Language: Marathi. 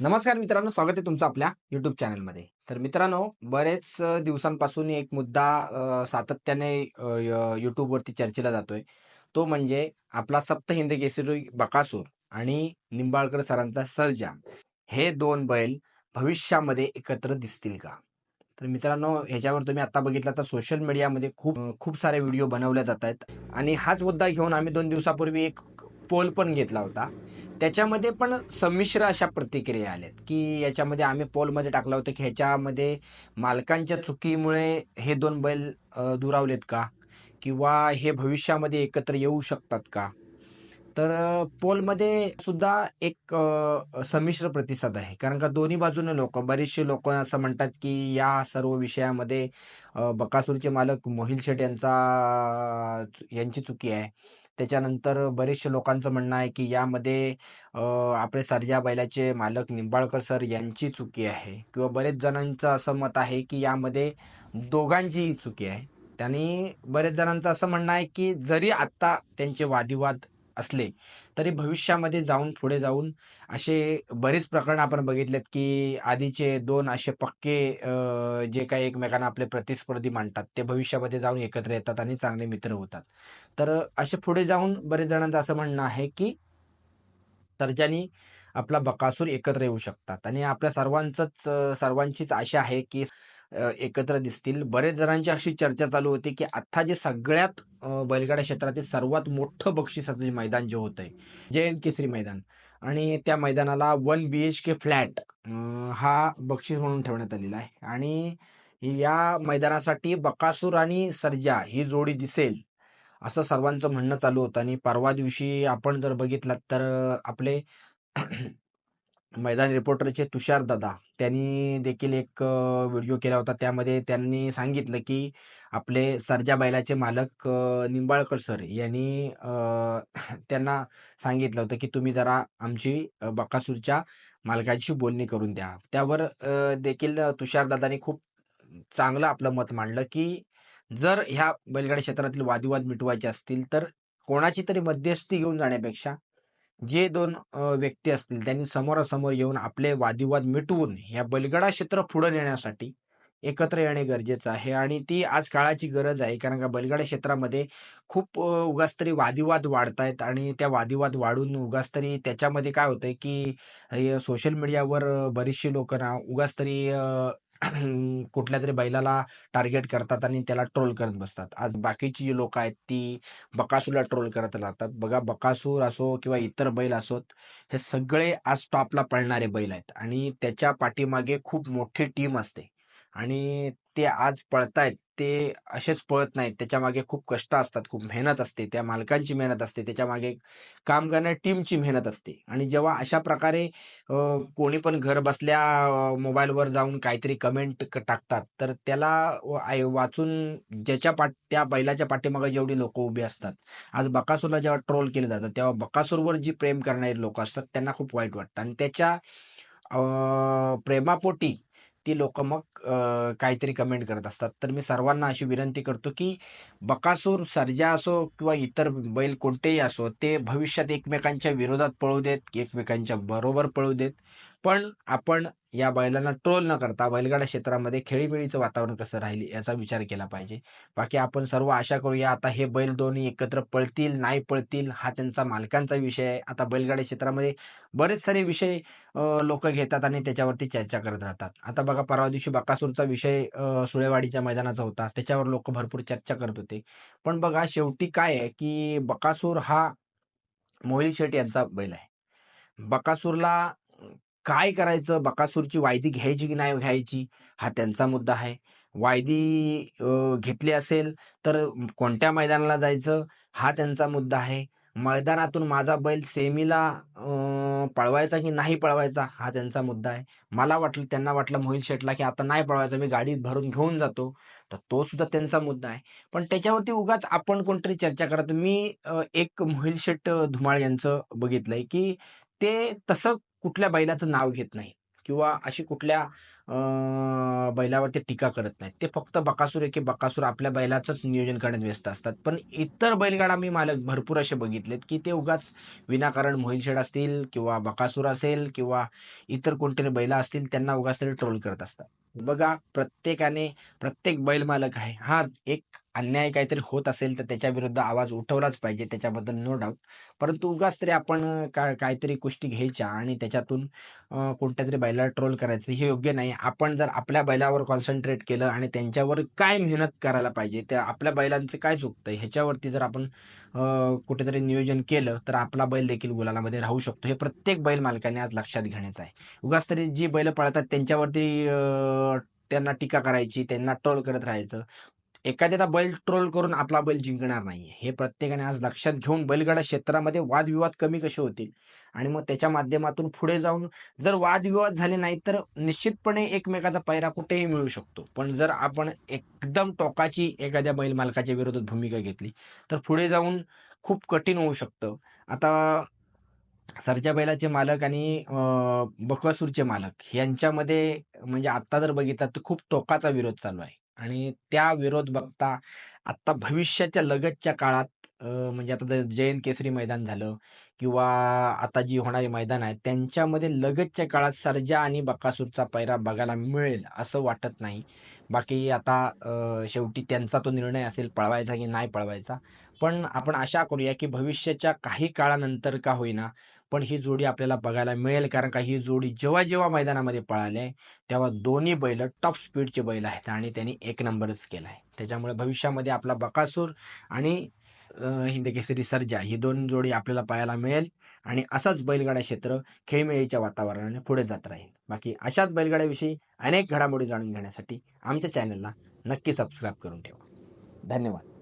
नमस्कार मित्रांनो स्वागत आहे तुमचं आपल्या युट्यूब चॅनलमध्ये तर मित्रांनो बरेच दिवसांपासून एक मुद्दा सातत्याने युट्यूबवरती चर्चेला जातोय. तो म्हणजे आपला सप्त हिंद केसरी बकासूर आणि निंबाळकर सरांचा सर्जा. हे दोन बैल भविष्यामध्ये एकत्र दिसतील का? तर मित्रांनो ह्याच्यावर तुम्ही आता बघितलं तर सोशल मीडियामध्ये खूप खूप सारे व्हिडिओ बनवले जात आहेत. आणि हाच मुद्दा घेऊन आम्ही दोन दिवसापूर्वी एक पोल पण घेतला होता. त्याच्यामध्ये पण संमिश्र अशा प्रतिक्रिया आल्यात की याच्यामध्ये आम्ही पोलमध्ये टाकलं होतं की ह्याच्यामध्ये मालकांच्या चुकीमुळे हे दोन बैल दुरावलेत का? किंवा हे भविष्यामध्ये एकत्र येऊ शकतात का? तर पोलमध्ये सुद्धा एक संमिश्र प्रतिसाद आहे. कारण का दोन्ही बाजूने लोक बरेचसे लोक असं म्हणतात की या सर्व विषयामध्ये बकासूरचे मालक मोहिल शेठ यांचा यांची चुकी आहे. त्याच्यानंतर बरेचसे लोकांचं म्हणणं आहे की यामध्ये अ, आपले सर्जा बैलाचे मालक निंबाळकर सर यांची चुकी आहे. किंवा बरेच जणांचं असं मत आहे की यामध्ये दोघांचीही चुकी आहे. त्यांनी बरेच जणांचं असं म्हणणं आहे की जरी आत्ता त्यांचे वादिवाद असले तरी भविष्यामध्ये जाऊन पुढे जाऊन असे बरेच प्रकरण आपण बघितलेत की आधीचे दोन असे पक्के जे काही एकमेकांना आपले प्रतिस्पर्धी मांडतात ते भविष्यामध्ये जाऊन एकत्र येतात आणि चांगले मित्र होतात. तर असे पुढे जाऊन बरेच जणांचं असं म्हणणं आहे की सर्जानी आपला बकासूर एकत्र येऊ शकतात. आणि आपल्या सर्वांचंच सर्वांचीच आशा आहे की एकत्र दिसतील. बरेच जणांची अशी चर्चा चालू होती की आता जे सगळ्यात बैलगाडा क्षेत्रातील सर्वात मोठं बक्षिसाचं जे मैदान जे होतंय जयंत केसरी मैदान. आणि त्या मैदानाला one B H K flat हा बक्षीस म्हणून ठेवण्यात आलेला आहे. आणि या मैदानासाठी बकासूर आणि सर्जा ही जोडी दिसेल असं सर्वांचं म्हणणं चालू होतं. आणि परवा दिवशी आपण जर बघितलात तर आपले मैदान रिपोर्टरचे तुषार दादा त्यांनी देखील एक व्हिडिओ केला होता. त्यामध्ये त्यांनी सांगितलं की आपले सरजा बैलाचे मालक निंबाळकर सर यांनी त्यांना सांगितलं होतं की तुम्ही जरा आमची बकासूरच्या मालकाची बोलणी करून द्या. त्यावर देखील तुषार दादानी खूप चांगलं आपलं मत मांडलं की जर ह्या बैलगाडी क्षेत्रातील वादविवाद मिटवायचे असतील तर कोणाची तरी मध्यस्थी घेऊन जाण्यापेक्षा जे दोन व्यक्ती असतील त्यांनी समोरासमोर येऊन आपले वादिवाद मिटवून या बलगडा क्षेत्र पुढे नेण्यासाठी एकत्र येणे गरजेचं आहे. आणि ती आज काळाची गरज आहे कारण का बलगडा क्षेत्रामध्ये खूप उगाच तरी वादविवाद वाढतायत. आणि त्या वादिवाद वाढून उगाच तरी त्याच्यामध्ये काय होतंय की सोशल मीडियावर बरीचशी लोक ना उगाच तरी कुठल्या तरी बैलाला टार्गेट करतात आणि त्याला ट्रोल करत बसतात. आज बाकीची जी लोक आहेत ती बकासूरला ट्रोल करत राहतात. बघा बकासूर असो किंवा इतर बैल असोत हे सगळे आज टॉपला पळणारे बैल आहेत आणि त्याच्या पाठीमागे खूप मोठी टीम असते. आणि ते आज पळतायत ते असेच पळत नाहीत. त्याच्यामागे खूप कष्ट असतात खूप मेहनत असते. त्या मालकांची मेहनत असते. त्याच्यामागे काम करणाऱ्या टीमची मेहनत असते. आणि जेव्हा अशा प्रकारे कोणी पण घर बसल्या मोबाईलवर जाऊन काहीतरी कमेंट टाकतात तर त्याला व- आय- वाचून ज्याच्या पाठ त्या बैलाच्या पाठीमागे जेवढी लोक उभी असतात. आज बकासूरला जेव्हा ट्रोल केलं जातं तेव्हा बकासूरवर जी प्रेम करणारी लोक असतात त्यांना खूप वाईट वाटतं. आणि त्याच्या प्रेमापोटी ती लोक मग काहीतरी कमेंट करत असतात. तर मी सर्वांना अशी विनंती करतो की बकासूर सर्जा असो किंवा इतर बैल कोणतेही असो ते भविष्यात एकमेकांच्या विरोधात पळू देत एकमेकांच्या बरोबर पळू देत. पण आपण या बैलांना ट्रोल न करता बैलगाडा क्षेत्रामध्ये खेळीमेळीचं वातावरण कसं राहील याचा विचार केला पाहिजे. बाकी आपण सर्व आशा करूया आता हे बैल दोन्ही एकत्र पळतील नाही पळतील हा त्यांचा मालकांचा विषय आहे. आता बैलगाडा क्षेत्रामध्ये बरेच सारे विषय लोक घेतात आणि त्याच्यावरती चर्चा करत राहतात. आता बघा परवा दिवशी बकासूरचा विषय सुळेवाडीच्या मैदानाचा होता. त्याच्यावर लोक भरपूर चर्चा करत होते. पण बघा शेवटी काय आहे की बकासूर हा मोहिल शेट यांचा बैल आहे. बकासूरला काय करायचं? बकासूरची वायदी घ्यायची की नाही घ्यायची? हा त्यांचा मुद्दा आहे. वायदी घेतली असेल तर कोणत्या मैदानाला जायचं? हा त्यांचा मुद्दा आहे. मैदानातून माझा बैल सेमीला पळवायचा की नाही पळवायचा? हा त्यांचा मुद्दा आहे. मला वाटलं त्यांना वाटलं मोहिल शेटला की आता नाही पळवायचा मी गाडी भरून घेऊन जातो. तर तो सुद्धा त्यांचा मुद्दा आहे. पण त्याच्यावरती उगाच आपण कोणतरी चर्चा करत मी एक मोहिल शेट धुमाळ यांचं बघितलंय की ते तसं कुठल्या बैलाचं नाव घेत नाही किंवा अशी कुठल्या बैलावरती टीका करत नाहीत. ते फक्त बकासूर आहे की बकासूर आपल्या बैलाचंच नियोजन करण्यात व्यस्त असतात. पण इतर बैलगाडा मी मालक भरपूर असे बघितलेत की ते उगाच विनाकारण मोहिलशेड असतील किंवा बकासूर असेल किंवा इतर कोणतरी बैला असतील त्यांना उगाच तरी ट्रोल करत असतात. बघा प्रत्येकाने प्रत्येक बैल मालक आहे. हा एक अन्याय काहीतरी होत असेल तर त्याच्या विरुद्ध आवाज उठवलाच पाहिजे त्याच्याबद्दल नो डाऊट परंतु उगाच तरी आपण काय काहीतरी गोष्टी घ्यायच्या आणि त्याच्यातून कोणत्या तरी बैलाला ट्रोल करायचं हे योग्य नाही. आपण जर आपल्या बैलावर कॉन्सन्ट्रेट केलं आणि त्यांच्यावर काय मेहनत करायला पाहिजे त्या आपल्या बैलांचं काय चुकतं ह्याच्यावरती जर आपण कुठेतरी नियोजन केलं तर आपला बैल देखील गुलालामध्ये राहू शकतो. हे प्रत्येक बैल मालकाने आज लक्षात घेण्याचं आहे. उगाच तरी जी बैल पळतात त्यांच्यावरती त्यांना टीका करायची त्यांना टोल करत राहायचं. एखाद्याचा बैल ट्रोल करून आपला बैल जिंकणार नाही हे प्रत्येकाने आज लक्षात घेऊन बैलगाडा क्षेत्रामध्ये वादविवाद कमी कसे होतील? आणि मग त्याच्या माध्यमातून पुढे जाऊन जर वादविवाद झाले नाही तर निश्चितपणे एकमेकाचा पैरा कुठेही मिळू शकतो. पण जर आपण एकदम टोकाची एखाद्या बैल मालकाच्या विरोधात भूमिका घेतली तर पुढे जाऊन खूप कठीण होऊ शकतं. आता सरच्या बैलाचे मालक आणि अं, बकासूरचे मालक यांच्यामध्ये म्हणजे आता जर बघितलं तर खूप टोकाचा विरोध चालू आहे. आणि त्या विरोध बघता आता भविष्याच्या लगतच्या काळात म्हणजे आता जर जयंत केसरी मैदान झालं किंवा आता जी होणारी मैदान आहेत त्यांच्यामध्ये लगतच्या काळात सर्जा आणि बकासूरचा पैरा बघायला मिळेल असं वाटत नाही. बाकी आता शेवटी त्यांचा तो निर्णय असेल पळवायचा की नाही पळवायचा पण आपण आशा करूया की भविष्याच्या काही काळानंतर का होईना पण ही जोडी आपल्याला बघायला मिळेल. कारण का ही जोडी जेव्हा जेव्हा मैदानामध्ये पळाले तेव्हा दोन्ही बैल टॉप स्पीडचे बैल आहेत आणि त्यांनी एक नंबरच केला आहे. त्याच्यामुळे भविष्यामध्ये आपला बकासूर आणि हिंद केसरी सर्जा ही दोन जोडी आपल्याला पाहायला मिळेल आणि असाच बैलगाडा क्षेत्र खेळमेळीच्या वातावरणाने पुढे जात राहील. बाकी अशाच बैलगाड्याविषयी अनेक घडामोडी जाणून घेण्यासाठी आमच्या चॅनलला नक्की सबस्क्राईब करून ठेवा. धन्यवाद.